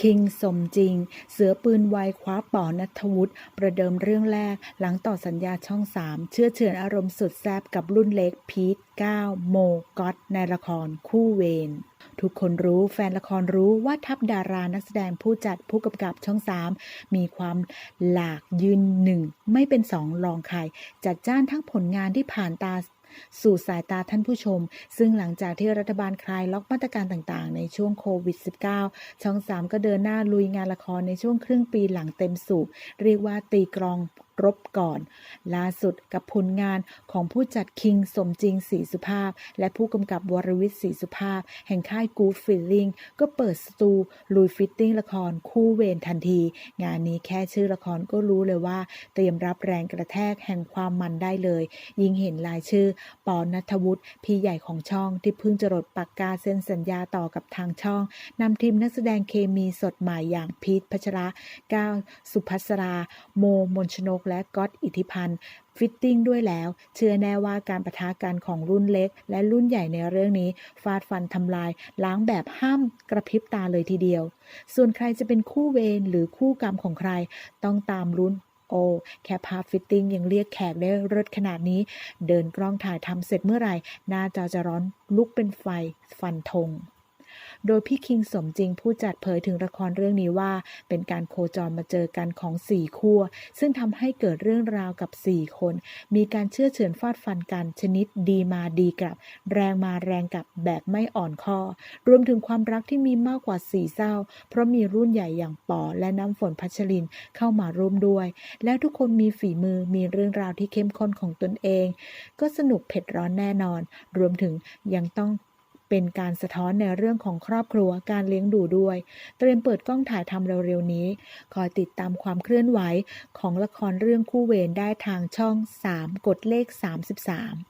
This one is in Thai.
คิงสมจริง เสือปืนไวคว้าป๋อนัทวุฒิประเดิมเรื่องแรกหลังต่อสัญญาช่องสามเชื่อเฉือนอารมณ์สุดแซบกับรุ่นเล็กพีทก้าโมก๊อตในละครคู่เวรทุกคนรู้แฟนละครรู้ว่าทัพดารานักแสดงผู้จัดผู้กำกับช่องสามมีความหลากยืนหนึ่ง ไม่เป็นสองรองใครจัดจ้านทั้งผลงานที่ผ่านตา สู่สายตาท่านผู้ชม ซึ่งหลังจากที่รัฐบาลคลายล็อกมาตรการต่างๆ ในช่วงโควิด -19 ช่อง 3 ก็เดินหน้าลุยงานละครในช่วงครึ่งปีหลังเต็มสูบเรียกว่าตีกรอง รบก่อน ล่าสุดกับผลงานของผู้จัดคิงสมจริงศรีสุภาพ และผู้กำกับวรวิทย์ศรีสุภาพ แห่งค่ายกูฟิลลิงก็เปิดสตูลุยฟิตติ้งละครคู่เวรทันที งานนี้แค่ชื่อละครก็รู้เลยว่า เตรียมรับแรงกระแทกแห่งความมันได้เลย ยิ่งเห็นรายชื่อ ปอนัทวุฒิพี่ใหญ่ของช่องที่เพิ่งจะรดปากกาเซ็นสัญญาต่อกับทางช่องนำทีมนักแสดงเคมีสดใหม่อย่างพีทพัชระก้าวสุภัสรา โมมนชนกและก๊อตอิทธิพันธ์ฟิตติ้งด้วยแล้ว เชื่อแน่ว่าการประทะกันของรุ่นเล็ก และรุ่นใหญ่ในเรื่องนี้ ฟาดฟันทำลาย ล้างแบบห้ามกระพริบตาเลยทีเดียว ส่วนใครจะเป็นคู่เวรหรือคู่กรรมของใคร ต้องตามลุ้นโอ แค่ภาพฟิตติ้งยังเรียกแขกได้เลิศขนาดนี้ เดินกล้องถ่ายทำเสร็จเมื่อไหร่ หน้าจอจะร้อนลุกเป็นไฟ ฟันธง โดยพี่คิงสมจริงผู้จัดเผยถึงละครเรื่องนี้ว่า เป็นการโคจรมาเจอกันของสี่ขั้วซึ่งทำให้เกิดเรื่องราวกับสี่คน มีการเชื่อเฉือนฟาดฟันกันชนิดดีมาดีกลับ แรงมาแรงกลับแบบไม่อ่อนข้อรวมถึงความรักที่มีมากกว่าสี่เศร้า เพราะมีรุ่นใหญ่อย่างปอและน้ำฝนพัชรินเข้ามาร่วมด้วย แล้วทุกคนมีฝีมือมีเรื่องราวที่เข้มข้นของตนเอง ก็สนุกเผ็ดร้อนแน่นอน รวมถึงยังต้อง เป็นการสะท้อนในเรื่องของครอบครัวการเลี้ยงดูด้วย เตรียมเปิดกล้องถ่ายทำเร็วๆนี้ คอยติดตามความเคลื่อนไหวของละครเรื่องคู่เวรได้ทางช่อง 3 กดเลข 33